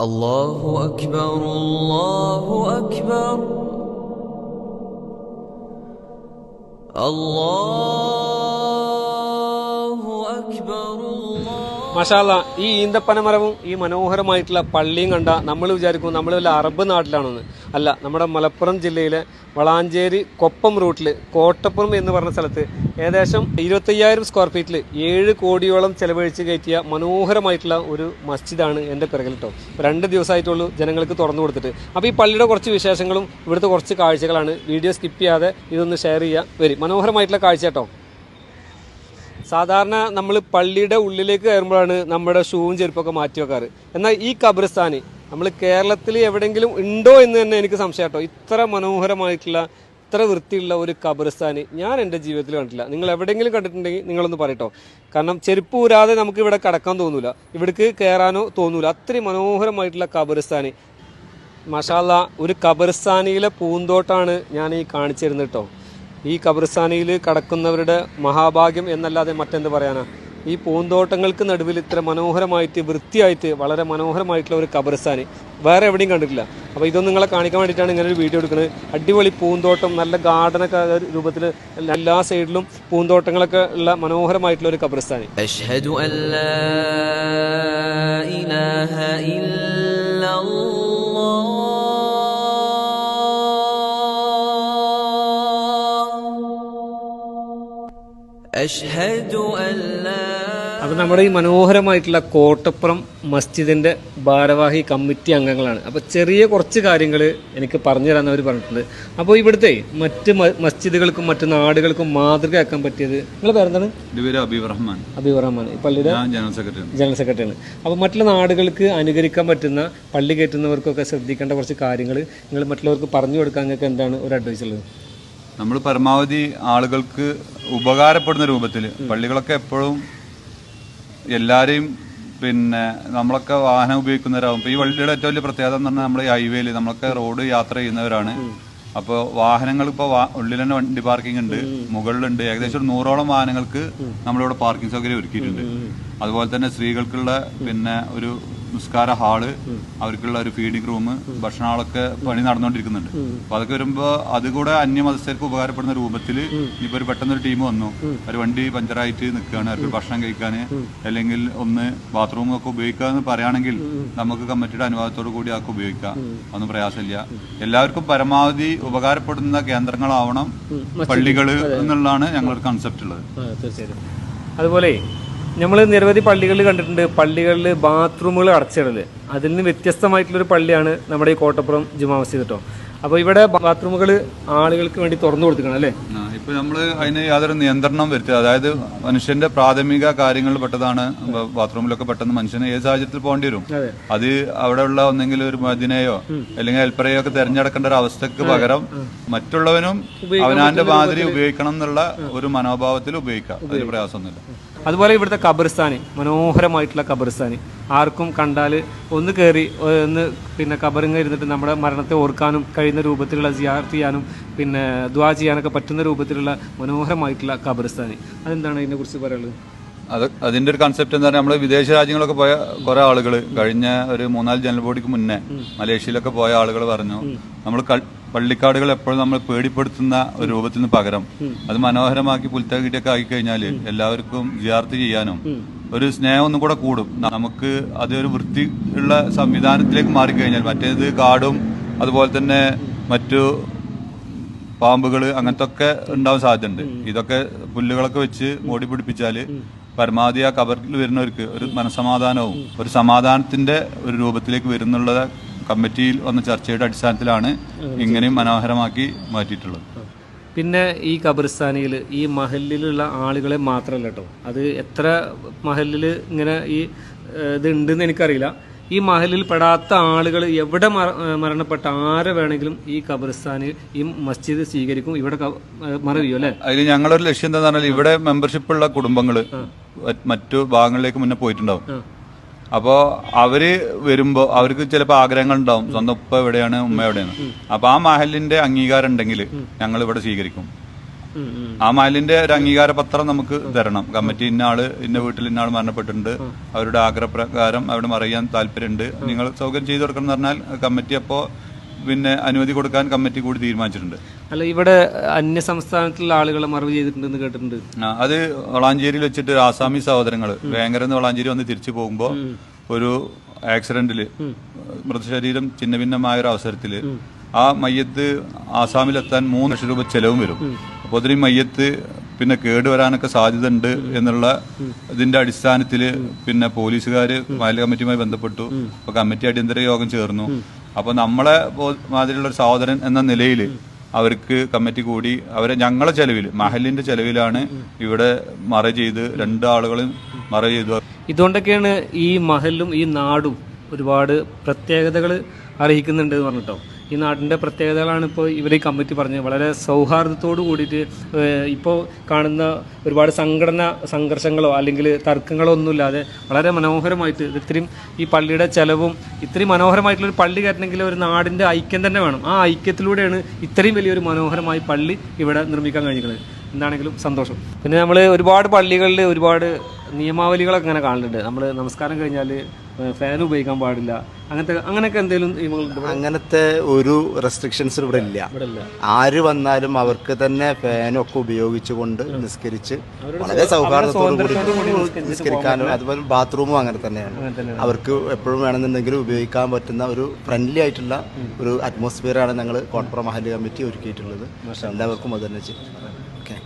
الله أكبر الله أكبر الله أكبر الله മഷാല്ല ഈ ഈന്തപ്പനമരവും ഈ മനോഹരമായിട്ടുള്ള പള്ളിയും കണ്ട നമ്മൾ വിചാരിക്കും നമ്മൾ വല്ല അറബ് നാട്ടിലാണെന്ന് അല്ല നമ്മുടെ മലപ്പുറം ജില്ലയിലെ വളാഞ്ചേരി കൊപ്പം റൂട്ടിൽ കോട്ടപ്പുറം എന്ന് പറഞ്ഞ സ്ഥലത്ത് ഏകദേശം ഇരുപത്തയ്യായിരം സ്ക്വയർ ഫീറ്റിൽ ഏഴ് കോടിയോളം ചെലവഴിച്ച് കയറ്റിയ മനോഹരമായിട്ടുള്ള ഒരു മസ്ജിദാണ് എന്റെ പിറകിൽ കേട്ടോ രണ്ട് ദിവസമായിട്ടുള്ളൂ ജനങ്ങൾക്ക് തുറന്നു കൊടുത്തിട്ട്. അപ്പോൾ ഈ പള്ളിയുടെ കുറച്ച് വിശേഷങ്ങളും ഇവിടുത്തെ കുറച്ച് കാഴ്ചകളാണ്. വീഡിയോ സ്കിപ്പ് ചെയ്യാതെ ഇതൊന്ന് ഷെയർ ചെയ്യുക വരും. മനോഹരമായിട്ടുള്ള കാഴ്ച കേട്ടോ സാധാരണ നമ്മൾ പള്ളിയുടെ ഉള്ളിലേക്ക് കയറുമ്പോഴാണ് നമ്മുടെ ഷൂവും ചെരുപ്പൊക്കെ മാറ്റി വെക്കാറ്. എന്നാൽ ഈ ഖബർസ്ഥാന് നമ്മൾ കേരളത്തിൽ എവിടെയെങ്കിലും ഉണ്ടോ എന്ന് തന്നെ എനിക്ക് സംശയം കേട്ടോ. ഇത്ര മനോഹരമായിട്ടുള്ള ഇത്ര വൃത്തിയുള്ള ഒരു ഖബർസ്ഥാന് ഞാൻ എന്റെ ജീവിതത്തിൽ കണ്ടിട്ടില്ല. നിങ്ങൾ എവിടെയെങ്കിലും കണ്ടിട്ടുണ്ടെങ്കിൽ നിങ്ങളൊന്ന് പറയട്ടോ. കാരണം ചെരുപ്പ് ഊരാതെ നമുക്ക് ഇവിടെ കടക്കാൻ തോന്നൂല. ഇവിടേക്ക് കയറാനോ തോന്നൂല. അത്രയും മനോഹരമായിട്ടുള്ള ഖബർസ്ഥാന്. മഷാല ഒരു ഖബർസ്ഥാനിയിലെ പൂന്തോട്ടാണ് ഞാൻ ഈ കാണിച്ചു തരുന്നത് കേട്ടോ. ഈ ഖബർസ്ഥാനിയിൽ കടക്കുന്നവരുടെ മഹാഭാഗ്യം എന്നല്ലാതെ മറ്റെന്ത് പറയാനാ? ഈ പൂന്തോട്ടങ്ങൾക്ക് നടുവിൽ ഇത്ര മനോഹരമായിട്ട് വൃത്തിയായിട്ട് വളരെ മനോഹരമായിട്ടുള്ള ഒരു ഖബർസ്ഥാന് വേറെ എവിടെയും കണ്ടിട്ടില്ല അപ്പോൾ ഇതൊന്നും നിങ്ങളെ കാണിക്കാൻ വേണ്ടിയിട്ടാണ് ഇങ്ങനെ ഒരു വീഡിയോ എടുക്കുന്നത് അടിപൊളി പൂന്തോട്ടം നല്ല ഗാർഡനൊക്കെ രൂപത്തിൽ എല്ലാ സൈഡിലും പൂന്തോട്ടങ്ങളൊക്കെ ഉള്ള മനോഹരമായിട്ടുള്ള ഒരു ഖബർസ്ഥാന് أشهد أن لا അപ്പം നമ്മുടെ ഈ മനോഹരമായിട്ടുള്ള കോട്ടപ്പുറം മസ്ജിദിന്റെ ഭാരവാഹി കമ്മിറ്റി അംഗങ്ങളാണ്. അപ്പോൾ ചെറിയ കുറച്ച് കാര്യങ്ങൾ എനിക്ക് പറഞ്ഞു തരാൻ അവർ പറഞ്ഞിട്ടുണ്ട്. അപ്പോൾ ഇവിടുത്തെ മറ്റ് മസ്ജിദുകൾക്കും മറ്റ് നാടുകൾക്കും മാതൃകയാക്കാൻ പറ്റിയത് നിങ്ങൾ പേരെന്താണ്? അബിറഹ്മാൻ അബിറഹ്മാൻ പള്ളിയുടെ ജനറൽ സെക്രട്ടറി ജനറൽ സെക്രട്ടറിയാണ്. അപ്പോൾ മറ്റുള്ള നാടുകൾക്ക് അനുകരിക്കാൻ പറ്റുന്ന പള്ളി കയറ്റുന്നവർക്കൊക്കെ ശ്രദ്ധിക്കേണ്ട കുറച്ച് കാര്യങ്ങൾ നിങ്ങൾ മറ്റുള്ളവർക്ക് പറഞ്ഞു കൊടുക്കാൻ നിങ്ങൾക്ക് എന്താണ് ഒരു അഡ്വൈസ് ഉള്ളത്? നമ്മൾ പരമാവധി ആളുകൾക്ക് ഉപകാരപ്പെടുന്ന രൂപത്തിൽ പള്ളികളൊക്കെ എപ്പോഴും എല്ലാവരെയും പിന്നെ നമ്മളൊക്കെ വാഹനം ഉപയോഗിക്കുന്നവരാകും ഇപ്പോൾ ഈ വള്ളിയുടെ ഏറ്റവും വലിയ പ്രത്യേകത എന്ന് പറഞ്ഞാൽ നമ്മുടെ ഈ ഹൈവേയിൽ നമ്മളൊക്കെ റോഡ് യാത്ര ചെയ്യുന്നവരാണ്. അപ്പോൾ വാഹനങ്ങൾ ഇപ്പോൾ ഉള്ളിൽ തന്നെ വണ്ടി പാർക്കിംഗ് ഉണ്ട് മുകളിലുണ്ട്. ഏകദേശം ഒരു നൂറോളം വാഹനങ്ങൾക്ക് നമ്മളിവിടെ പാർക്കിംഗ് സൗകര്യം ഒരുക്കിയിട്ടുണ്ട്. അതുപോലെ തന്നെ സ്ത്രീകൾക്കുള്ള പിന്നെ ഒരു നിസ്കാര ഹാൾ അവർക്കുള്ള ഒരു ഫീഡിംഗ് റൂം ഭക്ഷണങ്ങളൊക്കെ പണി നടന്നുകൊണ്ടിരിക്കുന്നുണ്ട്. അപ്പൊ അതൊക്കെ വരുമ്പോ അതുകൂടെ അന്യമതസ്ഥർക്ക് ഉപകാരപ്പെടുന്ന രൂപത്തിൽ ഇപ്പൊ ഒരു പെട്ടെന്ന് ഒരു ടീം വന്നു ഒരു വണ്ടി പഞ്ചറായിട്ട് നിൽക്കുകയാണ് അവർക്ക് ഭക്ഷണം കഴിക്കാൻ അല്ലെങ്കിൽ ഒന്ന് ബാത്റൂം ഒക്കെ ഉപയോഗിക്കുക എന്ന് പറയുകയാണെങ്കിൽ നമുക്ക് കമ്മിറ്റിയുടെ അനുവാദത്തോടു കൂടി ആക്കി ഉപയോഗിക്കാം. ഒന്നും പ്രയാസമില്ല. എല്ലാവർക്കും പരമാവധി ഉപകാരപ്പെടുന്ന കേന്ദ്രങ്ങളാവണം പള്ളികൾ എന്നുള്ളതാണ് ഞങ്ങളൊരു കൺസെപ്റ്റ് ഉള്ളത്. അതുപോലെ നമ്മൾ നിരവധി പള്ളികളിൽ കണ്ടിട്ടുണ്ട്. പള്ളികളിൽ ബാത്റൂമുകൾ അടച്ചിടൽ. അതിൽ നിന്ന് വ്യത്യസ്തമായിട്ടുള്ളൊരു പള്ളിയാണ് നമ്മുടെ ഈ കോട്ടപ്പുറം ജുമാ മസ്ജിദ് കേട്ടോ അപ്പോൾ ഇവിടെ ബാത്റൂമുകൾ ആളുകൾക്ക് വേണ്ടി തുറന്നു കൊടുത്തിക്കണം അല്ലേ? ഇപ്പൊ നമ്മൾ അതിന് യാതൊരു നിയന്ത്രണം വരുത്തുക അതായത് മനുഷ്യന്റെ പ്രാഥമിക കാര്യങ്ങളിൽ പെട്ടതാണ് ബാത്റൂമിലൊക്കെ പെട്ടെന്ന് മനുഷ്യന് ഏത് സാഹചര്യത്തിൽ പോകേണ്ടി വരും? അത്. അവിടെയുള്ള ഒന്നെങ്കിലും ഒരു മദിനയോ അല്ലെങ്കിൽ ഹെൽപ്പറയോ ഒക്കെ തെരഞ്ഞെടുക്കേണ്ട ഒരു അവസ്ഥക്ക് പകരം മറ്റുള്ളവനും അവനാന്റെ മാതിരി ഉപയോഗിക്കണം എന്നുള്ള ഒരു മനോഭാവത്തിൽ ഉപയോഗിക്കാം. അതിന് പ്രയാസമൊന്നുമില്ല. അതുപോലെ ഇവിടുത്തെ ഖബർസ്ഥാന് മനോഹരമായിട്ടുള്ള ഖബർസ്ഥാന് ആർക്കും കണ്ടാൽ ഒന്ന് കയറി ഒന്ന് പിന്നെ ഖബറിങ്ങ ഇരുന്നിട്ട് നമ്മുടെ മരണത്തെ ഓർക്കാനും കഴിയുന്ന രൂപത്തിലുള്ള സിയാർത്ത് ചെയ്യാനും പിന്നെ ദ്വാ ചെയ്യാനൊക്കെ പറ്റുന്ന രൂപത്തിലുള്ള മനോഹരമായിട്ടുള്ള ഖബർസ്ഥാന് അതെന്താണ് ഇതിനെക്കുറിച്ച് പറയുള്ളത് അത് അതിന്റെ ഒരു കൺസെപ്റ്റ് എന്താ പറയുക നമ്മൾ വിദേശ രാജ്യങ്ങളൊക്കെ പോയ കുറെ ആളുകൾ കഴിഞ്ഞ ഒരു മൂന്നാൽ ജനൽ ബോഡിക്ക് മുന്നേ മലേഷ്യയിലൊക്കെ പോയ ആളുകൾ പറഞ്ഞു. നമ്മൾ പള്ളിക്കാടുകൾ എപ്പോഴും നമ്മൾ പേടിപ്പെടുത്തുന്ന ഒരു രൂപത്തിന് പകരം അത് മനോഹരമാക്കി പുൽത്തകിട്ടൊക്കെ ആക്കി കഴിഞ്ഞാൽ എല്ലാവർക്കും വിദ്യാർത്ഥി ചെയ്യാനും ഒരു സ്നേഹം ഒന്നും കൂടെ കൂടും. നമുക്ക് അതൊരു വൃത്തി ഉള്ള സംവിധാനത്തിലേക്ക് മാറിക്കഴിഞ്ഞാൽ മറ്റേത് കാടും അതുപോലെ തന്നെ മറ്റു പാമ്പുകൾ അങ്ങനത്തെ ഒക്കെ ഉണ്ടാവാൻ സാധ്യതയുണ്ട്. ഇതൊക്കെ പുല്ലുകളൊക്കെ വെച്ച് മോടി പിടിപ്പിച്ചാൽ പരമാവധി ആ കബറിൽ വരുന്നവർക്ക് ഒരു മനസമാധാനവും ഒരു സമാധാനത്തിന്റെ ഒരു രൂപത്തിലേക്ക് വരുന്നുള്ളത് കമ്മിറ്റിയിൽ വന്ന ചർച്ചയുടെ അടിസ്ഥാനത്തിലാണ് ഇങ്ങനെയും മനോഹരമാക്കി മാറ്റിയിട്ടുള്ളത്. പിന്നെ ഈ ഖബർസ്ഥാനിയിൽ ഈ മഹലിലുള്ള ആളുകളെ മാത്രമല്ല കേട്ടോ അത് എത്ര മഹലിൽ ഇങ്ങനെ ഈ ഇത് ഉണ്ടെന്ന് എനിക്കറിയില്ല. ഈ മഹലിൽ പെടാത്ത ആളുകൾ എവിടെ മര- മരണപ്പെട്ട ആരെ വേണമെങ്കിലും ഈ ഖബർസ്ഥാനിൽ ഈ മസ്ജിദ് സ്വീകരിക്കും ഇവിടെ മറവിയോ അല്ലേ? അതിൽ ഞങ്ങളൊരു ലക്ഷ്യം എന്താണെന്ന് പറഞ്ഞാൽ ഇവിടെ മെമ്പർഷിപ്പ് ഉള്ള കുടുംബങ്ങൾ മറ്റു ഭാഗങ്ങളിലേക്ക് മുന്നേ പോയിട്ടുണ്ടാവും. അപ്പോ അവർ വരുമ്പോ അവർക്ക് ചിലപ്പോൾ ആഗ്രഹങ്ങൾ ഉണ്ടാവും സ്വന്തം ഉപ്പ എവിടെയാണ് ഉമ്മ എവിടെയാണ്. അപ്പൊ ആ മഹലിന്റെ അംഗീകാരം ഉണ്ടെങ്കിൽ ഞങ്ങൾ ഇവിടെ സ്വീകരിക്കും. ആ മഹലിന്റെ ഒരു അംഗീകാര പത്രം നമുക്ക് തരണം. കമ്മിറ്റി ഇന്ന ആൾ ഇന്ന വീട്ടിൽ ഇന്ന ആൾ മരണപ്പെട്ടിട്ടുണ്ട്. അവരുടെ ആഗ്രഹപ്രകാരം അവിടെ മറിയാൻ താല്പര്യമുണ്ട്. നിങ്ങൾ സൗകര്യം ചെയ്തു കൊടുക്കണം എന്ന് പറഞ്ഞാൽ കമ്മിറ്റി അപ്പോ പിന്നെ അനുമതി കൊടുക്കാൻ കമ്മിറ്റി കൂടി തീരുമാനിച്ചിട്ടുണ്ട്. അല്ല ഇവിടെ അന്യ സംസ്ഥാനത്തിലുള്ള ആളുകളെ മറവ് ചെയ്തിട്ടുണ്ടെന്ന് കേട്ടിട്ടുണ്ട്. ആ, അത് വളാഞ്ചേരിയിൽ വെച്ചിട്ട് ആസാമി സഹോദരങ്ങൾ വേങ്ങര വളാഞ്ചേരി വന്ന് തിരിച്ചു പോകുമ്പോൾ ഒരു ആക്സിഡന്റിൽ മൃതശരീരം ചിന്ന ഭിന്നമായ ഒരു അവസരത്തിൽ ആ മയ്യത്ത് ആസാമിലെത്താൻ മൂന്ന് ലക്ഷം രൂപ ചെലവും വരും. അപ്പോൾ അതിന് മയ്യത്ത് പിന്നെ കേടുവരാനൊക്കെ സാധ്യത ഉണ്ട് എന്നുള്ള ഇതിന്റെ അടിസ്ഥാനത്തിൽ പിന്നെ പോലീസുകാർ മഹൽ കമ്മിറ്റിയുമായി ബന്ധപ്പെട്ടു. അപ്പൊ കമ്മിറ്റി അടിയന്തര യോഗം ചേർന്നു. അപ്പൊ നമ്മളെ മാതിരിയുള്ള ഒരു സഹോദരൻ എന്ന നിലയിൽ അവർക്ക് കമ്മിറ്റി കൂടി അവരെ ഞങ്ങളെ ചെലവിൽ മഹലിന്റെ ചെലവിലാണ് ഇവിടെ മറ ചെയ്ത് രണ്ടാളുകളും മറ ചെയ്തു. ഇതുകൊണ്ടൊക്കെയാണ് ഈ മഹലും ഈ നാടും ഒരുപാട് പ്രത്യേകതകൾ അർഹിക്കുന്നുണ്ട് പറഞ്ഞിട്ടോ. ഈ നാടിന്റെ പ്രത്യേകതകളാണ് ഇപ്പോൾ ഇവർ ഈ കമ്മിറ്റി പറഞ്ഞത്. വളരെ സൗഹാർദ്ദത്തോട് കൂടിയിട്ട് ഇപ്പോൾ കാണുന്ന ഒരുപാട് സംഘടന സംഘർഷങ്ങളോ അല്ലെങ്കിൽ തർക്കങ്ങളോ ഒന്നുമില്ലാതെ വളരെ മനോഹരമായിട്ട് ഇത് ഇത്രയും ഈ പള്ളിയുടെ ചെലവും ഇത്രയും മനോഹരമായിട്ടുള്ളൊരു പള്ളി കയറ്റണമെങ്കിൽ ഒരു നാടിന്റെ ഐക്യം തന്നെ വേണം. ആ ഐക്യത്തിലൂടെയാണ് ഇത്രയും വലിയൊരു മനോഹരമായ പള്ളി ഇവിടെ നിർമ്മിക്കാൻ കഴിഞ്ഞത് എന്താണെങ്കിലും സന്തോഷം. പിന്നെ നമ്മൾ ഒരുപാട് പള്ളികളിൽ ഒരുപാട് നിയമാവലികളൊക്കെ ഇങ്ങനെ കാണുന്നുണ്ട് നമ്മൾ നമസ്കാരം കഴിഞ്ഞാൽ ഫാൻ ഉപയോഗിക്കാൻ പാടില്ല. അങ്ങനത്തെ അങ്ങനെയൊക്കെ എന്തെങ്കിലും നിയമങ്ങളുണ്ട് അങ്ങനത്തെ ഒരു റെസ്ട്രിക്ഷൻസ് ഇവിടെ ഇല്ല. ഇവിടെ ഇല്ല. ആര് വന്നാലും അവർക്ക് തന്നെ ഫാനൊക്കെ ഒക്കെ ഉപയോഗിച്ചുകൊണ്ട് നിസ്കരിച്ച് വളരെ സൗഹാർദ്ദത്തോടു കൂടി നിസ്കരിക്കാനും അതുപോലെ ബാത്റൂമും അങ്ങനെ തന്നെയാണ്. അവർക്ക് എപ്പോഴും വേണമെന്നുണ്ടെങ്കിൽ ഉപയോഗിക്കാൻ പറ്റുന്ന ഒരു ഫ്രണ്ട്ലി ആയിട്ടുള്ള ഒരു അറ്റ്മോസ്ഫിയറാണ് ആണ് ഞങ്ങൾ കോട്ടപ്പുറ മഹല്ല് കമ്മിറ്റി ഒരുക്കിയിട്ടുള്ളത്. എല്ലാവർക്കും അത് തന്നെ ചെയ്യും. ഓക്കെ